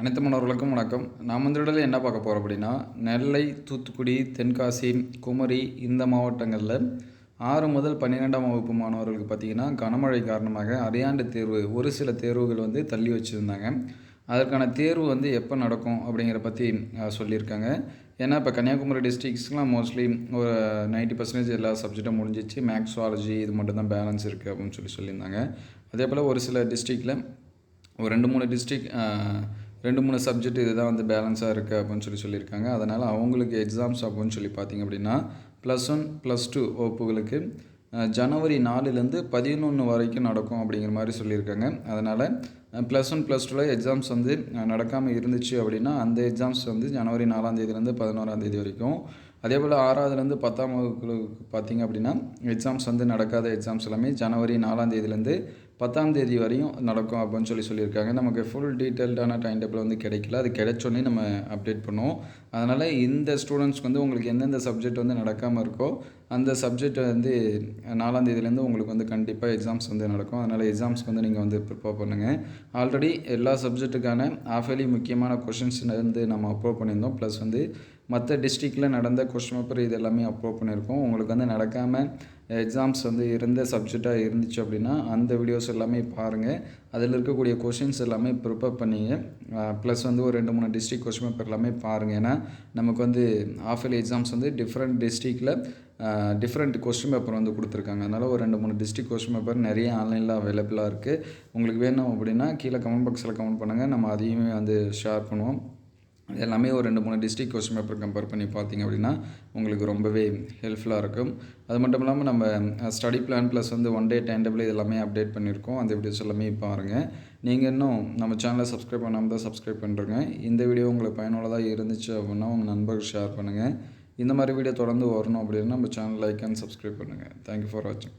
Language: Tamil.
அனைத்து மாணவர்களுக்கும் வணக்கம். நாம் இந்த இடத்துல என்ன பார்க்க போகிறோம் அப்படின்னா நெல்லை தூத்துக்குடி தென்காசி குமரி இந்த மாவட்டங்களில் ஆறு முதல் பன்னிரெண்டாம் வகுப்பு மாணவர்களுக்கு பார்த்திங்கன்னா கனமழை காரணமாக அரையாண்டு தேர்வு ஒரு சில தேர்வுகள் வந்து தள்ளி வச்சுருந்தாங்க. அதற்கான தேர்வு வந்து எப்போ நடக்கும் அப்படிங்கிற பற்றி சொல்லியிருக்காங்க. ஏன்னா இப்போ கன்னியாகுமரி டிஸ்ட்ரிக்ஸ்லாம் மோஸ்ட்லி ஒரு நைன்ட்டி பர்சன்டேஜ் எல்லா சப்ஜெக்டும் முடிஞ்சிச்சு. மேக்ஸாலஜி இது மட்டும்தான் பேலன்ஸ் இருக்குது அப்படின்னு சொல்லி சொல்லியிருந்தாங்க. அதே போல் ஒரு சில டிஸ்ட்ரிக்டில் ஒரு ரெண்டு மூணு டிஸ்ட்ரிக் ரெண்டு மூணு சப்ஜெக்ட் இதுதான் வந்து பேலன்ஸாக இருக்குது அப்படின்னு சொல்லி சொல்லியிருக்காங்க. அதனால் அவங்களுக்கு எக்ஸாம்ஸ் அப்படின்னு சொல்லி பார்த்திங்க அப்படின்னா ப்ளஸ் ஒன் ப்ளஸ் டூ வகுப்புகளுக்கு ஜனவரி நாலுலேருந்து பதினொன்று வரைக்கும் நடக்கும் அப்படிங்கிற மாதிரி சொல்லியிருக்காங்க. அதனால் ப்ளஸ் ஒன் ப்ளஸ் டூவில் எக்ஸாம்ஸ் வந்து நடக்காமல் இருந்துச்சு அப்படின்னா அந்த எக்ஸாம்ஸ் வந்து ஜனவரி நாலாம் தேதியிலேருந்து பதினோராம் தேதி வரைக்கும். அதே போல் ஆறாவதுலேருந்து பத்தாம் வகுப்புகளுக்கு பார்த்திங்க அப்படின்னா எக்ஸாம்ஸ் வந்து நடக்காத எக்ஸாம்ஸ் எல்லாமே ஜனவரி நாலாம் தேதியிலேருந்து பத்தாம் தேதி வரையும் நடக்கும் அப்படின்னு சொல்லி சொல்லியிருக்காங்க. நமக்கு ஃபுல் டீட்டெயில்டான டைம் டேபிள் வந்து கிடைக்கல. அது கிடைச்சோன்னே நம்ம அப்டேட் பண்ணுவோம். அதனால் இந்த ஸ்டூடெண்ட்ஸ்க்கு வந்து உங்களுக்கு எந்தெந்த சப்ஜெக்ட் வந்து நடக்காமல் இருக்கோ அந்த சப்ஜெக்ட் வந்து நாலாம் தேதியிலேருந்து உங்களுக்கு வந்து கண்டிப்பாக எக்ஸாம்ஸ் வந்து நடக்கும். அதனால் எக்ஸாம்ஸ்க்கு வந்து நீங்கள் வந்து ப்ரிப்பேர் பண்ணுங்கள் ஆல்ரெடி எல்லா சப்ஜெக்ட்டுக்கான ஆஃபேலி முக்கியமான கொஷின்ஸ் வந்து நம்ம அப்லோட் பண்ணியிருந்தோம். ப்ளஸ் வந்து மற்ற டிஸ்ட்ரிக்டில் நடந்த கொஸ்டின் பேப்பர் இது எல்லாமே அப்லோட் பண்ணியிருக்கோம். உங்களுக்கு வந்து நடக்காமல் எக்ஸாம்ஸ் வந்து இருந்த சப்ஜெக்டாக இருந்துச்சு அப்படின்னா அந்த வீடியோஸ் எல்லாமே பாருங்கள் அதில் இருக்கக்கூடிய கொஷின்ஸ் எல்லாமே ப்ரிப்பேர் பண்ணிங்க. ப்ளஸ் வந்து ஒரு ரெண்டு மூணு டிஸ்ட்ரிக் கொஸ்டின் பேப்பர் எல்லாமே பாருங்கள் ஏன்னா நமக்கு வந்து ஆஃபலி எக்ஸாம்ஸ் வந்து டிஃப்ரெண்ட் டிஸ்ட்ரிக்டில் டிஃப்ரெண்ட் கொஸ்டின் பேப்பர் வந்து கொடுத்துருக்காங்க. அதனால் ஒரு ரெண்டு மூணு டிஸ்ட்ரிக் கொஸ்டின் பேப்பர் நிறைய ஆன்லைனில் அவைலபிளாக இருக்குது உங்களுக்கு வேணும் அப்படின்னா கீழே கமெண்ட் பாக்ஸில் கமெண்ட் பண்ணுங்கள் நம்ம அதையுமே வந்து ஷேர் பண்ணுவோம். எல்லாமே ஒரு ரெண்டு மூணு டிஸ்ட்ரிக் கொஸ்டின் பேப்பர் கம்பேர் பண்ணி பார்த்தீங்க அப்படின்னா உங்களுக்கு ரொம்பவே ஹெல்ப்ஃபுல்லாக இருக்கும். அது மட்டும் இல்லாமல் நம்ம ஸ்டடி பிளான் ப்ளஸ் வந்து ஒன் டே டைம் டேபிள் இது எல்லாமே அப்டேட் பண்ணியிருக்கோம். அந்த வீடியோஸ் எல்லாமே பாருங்கள் நீங்கள் இன்னும் நம்ம சேனலை சப்ஸ்கிரைப் பண்ணாமல் தான் சப்ஸ்கிரைப் பண்ணுறேங்க இந்த வீடியோ உங்களுக்கு பயனுள்ளதாக இருந்துச்சு அப்படின்னா உங்கள் நண்பர்கள் ஷேர் பண்ணுங்கள் இந்த மாதிரி வீடியோ தொடர்ந்து வரணும் அப்படின்னா நம்ம சேனல் லைக் அண்ட் சப்ஸ்கிரைப் பண்ணுங்கள் தேங்க்யூ ஃபார் வாட்சிங்